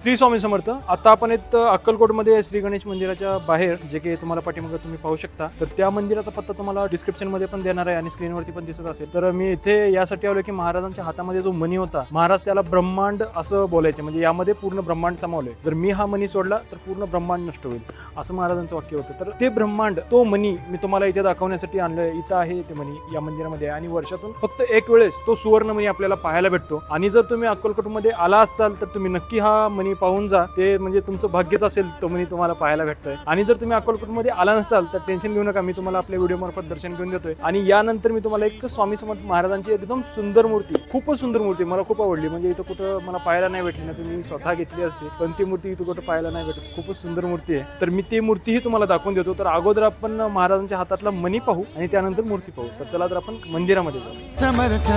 श्री स्वामी समर्थ आता आपण येत अक्कलकोटमध्ये श्री गणेश मंदिराच्या बाहेर जे की तुम्हाला पाठीमागं तुम्ही पाहू शकता. तर त्या मंदिराचा पत्ता तुम्हाला डिस्क्रिप्शनमध्ये पण देणार आहे आणि स्क्रीनवरती पण दिसत असेल. तर मी इथे यासाठी आलो की महाराजांच्या हातामध्ये जो मणी होता महाराज त्याला ब्रह्मांड असं बोलायचे. म्हणजे यामध्ये पूर्ण ब्रह्मांड सामावलंय. जर मी हा मणी सोडला तर पूर्ण ब्रह्मांड नष्ट होईल. असं महाराजांचं वाक्य होतं. तर ते ब्रह्मांड तो मनी मी तुम्हाला इथे दाखवण्यासाठी आणलं इथं आहे ते मनी या मंदिरामध्ये आणि वर्षातून फक्त एक वेळेस तो सुवर्ण मनी आपल्याला पाहायला भेटतो. आणि जर तुम्ही अक्कलकोटमध्ये आला असाल तर तुम्ही नक्की हा मनी पाहून जा. ते म्हणजे तुमचं भाग्यच असेल तो मनी तुम्हाला पाहायला भेटतोय. आणि जर तुम्ही अक्कलकोटमध्ये आला नसाल तर टेन्शन घेऊ नका. मी तुम्हाला आपल्या व्हिडिओ मार्फत दर्शन घेऊन देतोय. आणि यानंतर मी तुम्हाला एक स्वामी समर्थ महाराजांची एकदम सुंदर मूर्ती खूपच सुंदर मूर्ती मला खूप आवडली. म्हणजे इथं कुठं मला पाहायला नाही भेटली ना तुम्ही स्वतः घेतली असते. पण ती मूर्ती इथं कुठं पाहायला नाही भेटत. खूपच सुंदर मूर्ती आहे. तर मी ती मूर्तीही तुम्हाला दाखवून देतो. तर अगोदर आपण महाराजांच्या हातातला मणी पाहू आणि त्यानंतर मूर्ती पाहू. तर चला तर आपण मंदिरामध्ये जाऊ. समर्थ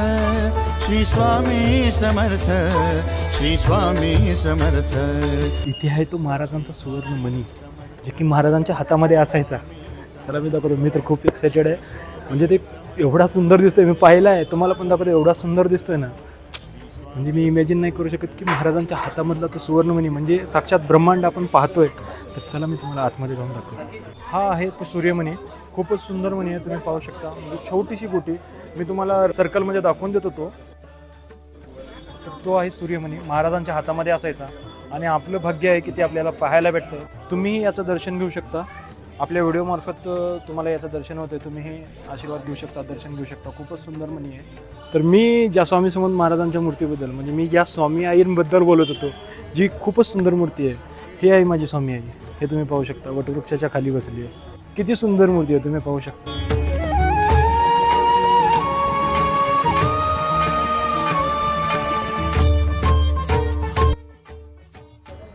श्री स्वामी समर्थ श्री स्वामी समर्थ. इथे आहे तो महाराजांचा सुवर्ण मणी जे की महाराजांच्या हातामध्ये असायचा. चला मी दाखवतो. मी तर खूप एक्सायटेड आहे. म्हणजे ते एवढा सुंदर दिसतोय. मी पाहिला आहे. तुम्हाला पण दाखवतो. एवढा सुंदर दिसतोय ना. म्हणजे मी इमॅजिन नाही करू शकत की महाराजांच्या हातामधला तो सुवर्णमणी म्हणजे साक्षात ब्रह्मांड आपण पाहतोय. तर चला मी तुम्हाला आतमध्ये जाऊन दाखवतो. हा आहे तो सूर्यमणी. खूपच सुंदर मणी आहे तुम्ही पाहू शकता. म्हणजे छोटीशी बोटी. मी तुम्हाला सर्कलमध्ये दाखवून देतो तो तर तो आहे सूर्यमणी. महाराजांच्या हातामध्ये असायचा. आणि आपलं भाग्य आहे की ते आपल्याला पाहायला भेटतं. तुम्हीही याचं दर्शन घेऊ शकता. आपल्या व्हिडिओमार्फत तुम्हाला याचं दर्शन होते तुम्ही आशीर्वाद घेऊ शकता दर्शन घेऊ शकता. खूपच सुंदर मणी आहे. तर मी ज्या स्वामी समर्थ महाराजांच्या मूर्तीबद्दल म्हणजे मी ज्या स्वामी आईंबद्दल बोलत होतो जी खूपच सुंदर मूर्ती आहे. हे आहे माझी स्वामी आई हे तुम्ही पाहू शकता. वटवृक्षाच्या खाली बसली आहे. किती सुंदर मूर्ती आहे तुम्ही पाहू शकता.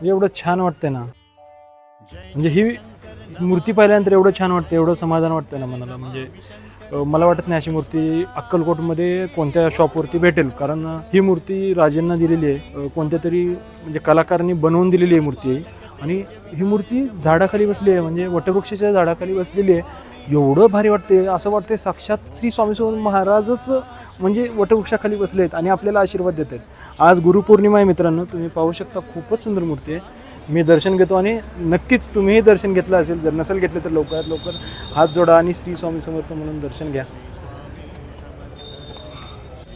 एवढं छान वाटतंय ना. म्हणजे ही मूर्ती पाहिल्यानंतर एवढं छान वाटतं एवढं समाधान वाटतं ना मनाला. म्हणजे मला वाटत नाही अशी मूर्ती अक्कलकोटमध्ये कोणत्या शॉपवरती भेटेल. कारण ही मूर्ती राजेंना दिलेली आहे. कोणत्या तरी म्हणजे कलाकारांनी बनवून दिलेली आहे मूर्ती आणि ही मूर्ती झाडाखाली बसली आहे म्हणजे वटवृक्षाच्या झाडाखाली बसलेली आहे. एवढं भारी वाटते असं वाटते साक्षात श्री स्वामी महाराजच म्हणजे वटवृक्षाखाली बसले आहेत आणि आपल्याला आशीर्वाद देत आहेत. आज गुरुपौर्णिमा आहे मित्रांनो तुम्ही पाहू शकता खूपच सुंदर मूर्ती आहे. मी दर्शन घेतो आणि नक्कीच तुम्हीही दर्शन घेतलं असेल जर नसेल घेतलं तर लवकरात लवकर हात जोडा आणि श्री स्वामी समर्थ म्हणून दर्शन घ्या.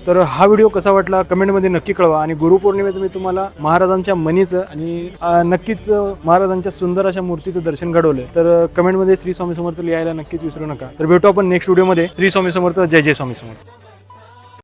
तर हा व्हिडिओ कसा वाटला कमेंटमध्ये नक्की कळवा. आणि गुरुपौर्णिमेचं मी तुम्हाला महाराजांच्या मनीचं आणि नक्कीच महाराजांच्या सुंदर अशा मूर्तीचं दर्शन घडवलं तर कमेंटमध्ये श्री स्वामी समर्थ लिहायला नक्कीच विसरू नका. तर भेटू आपण नेक्स्ट व्हिडिओमध्ये श्री स्वामी समर्थ जय जय स्वामी समर्थ.